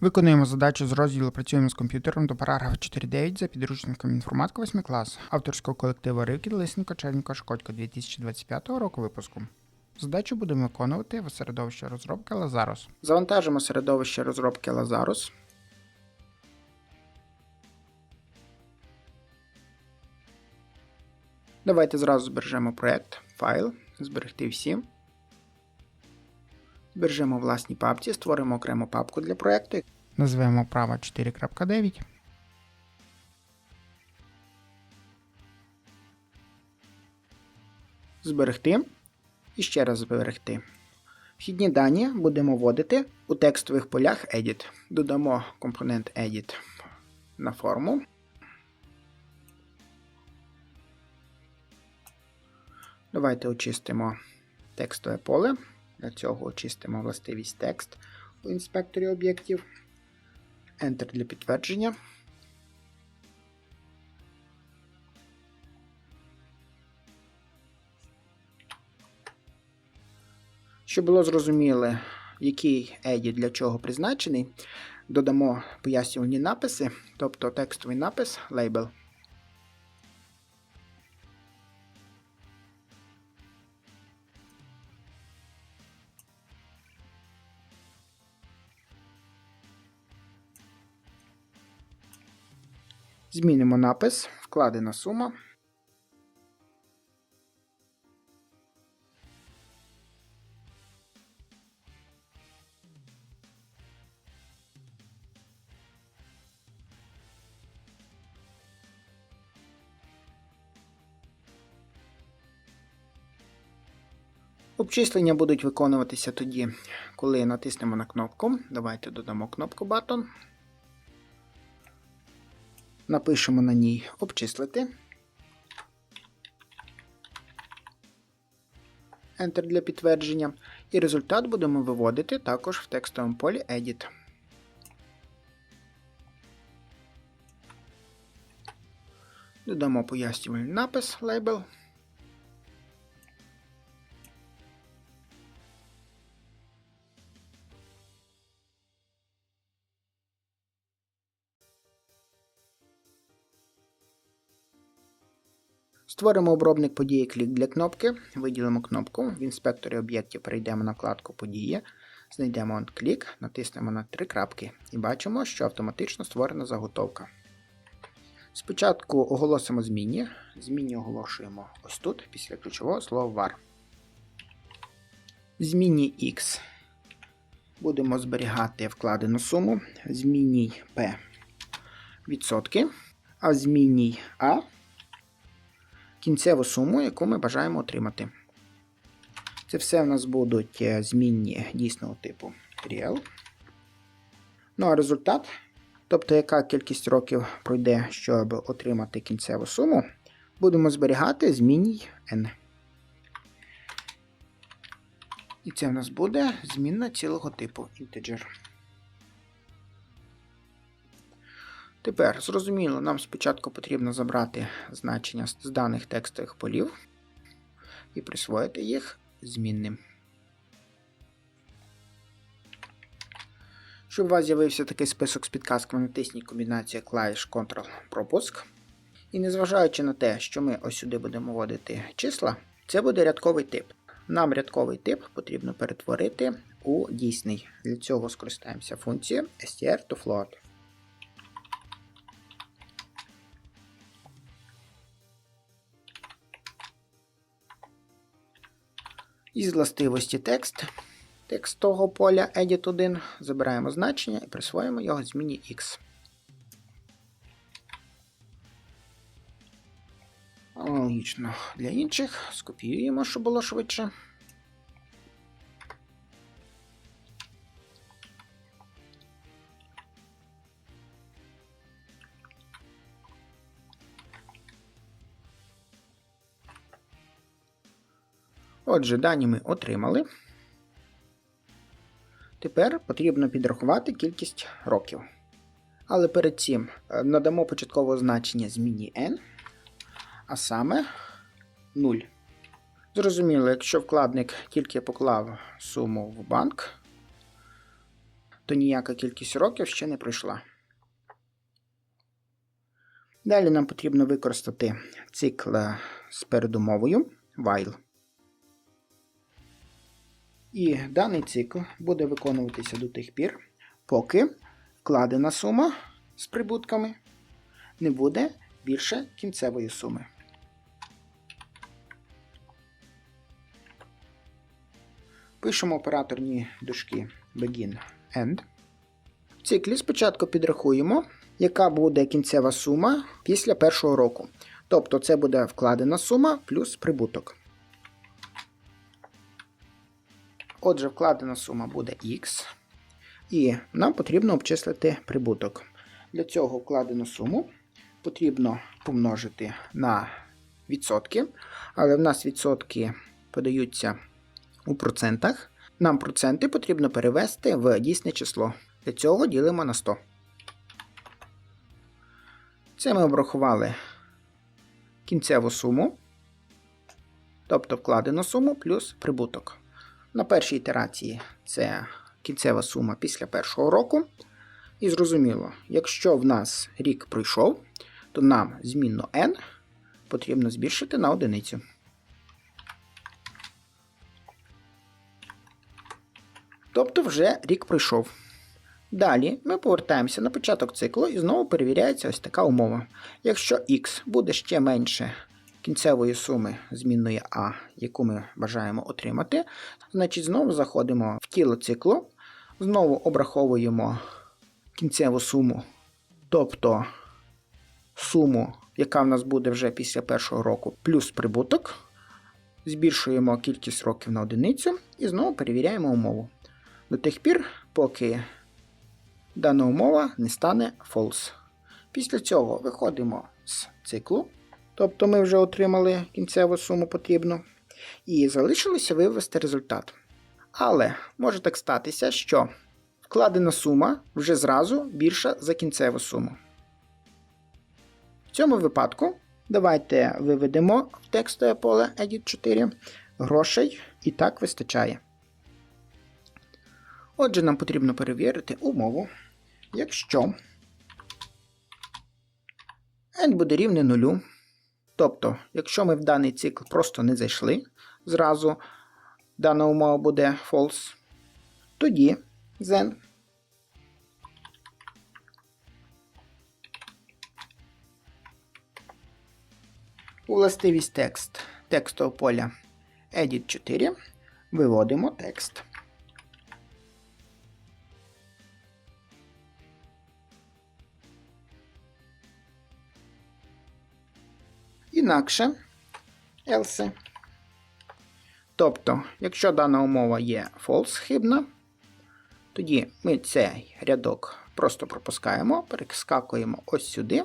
Виконуємо задачу з розділу Працюємо з комп'ютером до параграфа 4.9 за підручником інформатика 8 клас авторського колективу Ривкіт Лисенко Черненко Шкодько 2025 року випуску. Задачу будемо виконувати в середовищі розробки Lazarus. Завантажимо середовище розробки Lazarus. Давайте зразу збережемо проект, файл, зберегти всі. Збережемо в власній папці, створимо окрему папку для проекту. Назвемо права 4.9. Зберегти. І ще раз зберегти. Вхідні дані будемо вводити у текстових полях Edit. Додамо компонент Edit на форму. Давайте очистимо текстове поле. Для цього очистимо властивість текст у інспекторі об'єктів. Enter для підтвердження. Щоб було зрозуміло, який edit для чого призначений, додамо пояснювальні написи, тобто текстовий напис label. Змінимо напис, вкладена сума. Обчислення будуть виконуватися тоді, коли натиснемо на кнопку. Давайте додамо кнопку Button. Напишемо на ній обчислити. Enter для підтвердження. І результат будемо виводити також в текстовому полі Edit. Додамо пояснювальний напис Label. Створимо обробник події клік для кнопки, виділимо кнопку. В інспекторі об'єктів перейдемо на вкладку Події, знайдемо клік, натиснемо на три крапки і бачимо, що автоматично створена заготовка. Спочатку оголосимо зміні. Зміні оголошуємо ось тут, після ключового слова var. Зміні X будемо зберігати вкладену суму, в зміні P відсотки, а в A кінцеву суму, яку ми бажаємо отримати. Це все в нас будуть е, змінні дійсного типу real. Ну а результат, тобто яка кількість років пройде, щоб отримати кінцеву суму, будемо зберігати змінній n. І це в нас буде змінна цілого типу integer. Тепер, зрозуміло, нам спочатку потрібно забрати значення з даних текстових полів і присвоїти їх змінним. Щоб у вас з'явився такий список з підказками, натисніть комбінацію клавіш Ctrl-пропуск. І незважаючи на те, що ми ось сюди будемо вводити числа, це буде рядковий тип. Нам рядковий тип потрібно перетворити у дійсний. Для цього скористаємося функцією str2float. Із властивості текст текстового поля Edit 1 забираємо значення і присвоїмо його зміні X. Аналогічно для інших. Скопіюємо, щоб було швидше. Отже, дані ми отримали. Тепер потрібно підрахувати кількість років. Але перед цим е, надамо початкове значення зміні n, а саме 0. Зрозуміло, якщо вкладник тільки поклав суму в банк, то ніяка кількість років ще не пройшла. Далі нам потрібно використати цикл з передумовою while. І даний цикл буде виконуватися до тих пір, поки вкладена сума з прибутками не буде більше кінцевої суми. Пишемо операторні дужки begin end. В циклі спочатку підрахуємо, яка буде кінцева сума після першого року. Тобто це буде вкладена сума плюс прибуток. Отже, вкладена сума буде X. І нам потрібно обчислити прибуток. Для цього вкладену суму потрібно помножити на відсотки, але в нас відсотки подаються у процентах. Нам проценти потрібно перевести в дійсне число. Для цього ділимо на 100. Це ми обрахували кінцеву суму, тобто вкладену суму плюс прибуток. На першій ітерації це кінцева сума після першого року. І зрозуміло, якщо в нас рік пройшов, то нам змінно n потрібно збільшити на одиницю. Тобто вже рік пройшов. Далі ми повертаємося на початок циклу і знову перевіряється ось така умова. Якщо x буде ще менше кінцевої суми змінної А, яку ми бажаємо отримати, значить знову заходимо в тіло циклу, знову обраховуємо кінцеву суму, тобто суму, яка в нас буде вже після першого року, плюс прибуток. Збільшуємо кількість років на одиницю і знову перевіряємо умову. До тих пір, поки дана умова не стане false. Після цього виходимо з циклу, тобто ми вже отримали кінцеву суму потрібну, і залишилося вивести результат. Але може так статися, що вкладена сума вже зразу більша за кінцеву суму. В цьому випадку давайте виведемо в текстове поле Edit 4 грошей і так вистачає. Отже, нам потрібно перевірити умову, якщо n буде рівне нулю, тобто, якщо ми в даний цикл просто не зайшли, зразу дана умова буде false, тоді then властивість текст текстового поля Edit 4 виводимо текст. Інакше else. Тобто, якщо дана умова є false хибна, тоді ми цей рядок просто пропускаємо, перескакуємо ось сюди.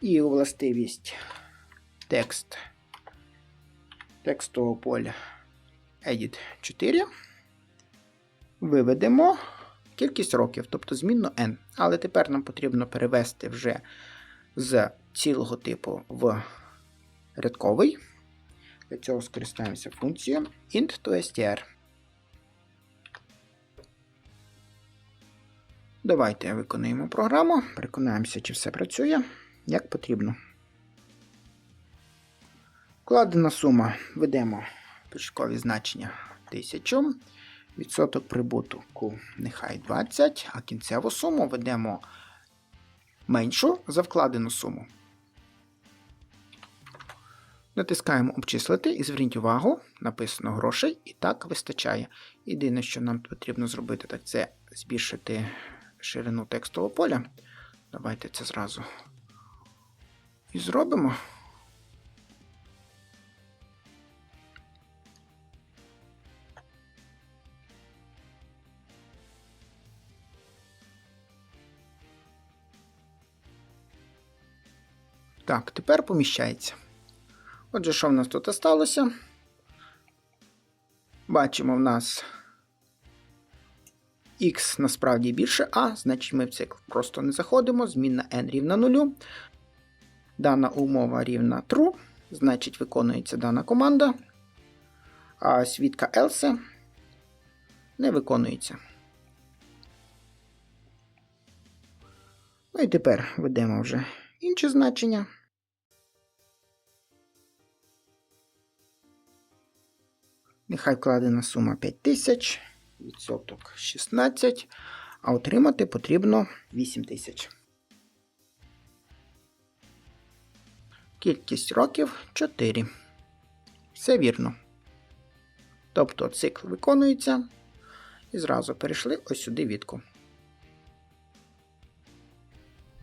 І властивість текст текстового поля Edit 4 виведемо кількість років, тобто змінно n. Але тепер нам потрібно перевести вже з цілого типу в рядковий. Для цього скористаємося функцією int to str. Давайте виконуємо програму, переконаємося, чи все працює як потрібно. Вкладена сума ведемо початкові значення 1000. Відсоток прибутку нехай 20, а кінцеву суму ведемо меншу за вкладену суму. Натискаємо обчислити і зверніть увагу, написано грошей, і так вистачає. Єдине, що нам потрібно зробити, так це збільшити ширину текстового поля. Давайте це зразу і зробимо. Так, тепер поміщається. Отже, що в нас тут сталося? Бачимо, в нас x насправді більше А, значить ми в цикл просто не заходимо. Змінна n рівна 0. Дана умова рівна true, значить виконується дана команда. А свідка else не виконується. Ну і тепер введемо вже інші значення. Нехай вкладена сума 5000, відсоток 16, а отримати потрібно 8000. Кількість років 4. Все вірно. Тобто цикл виконується. І зразу перейшли ось сюди відку.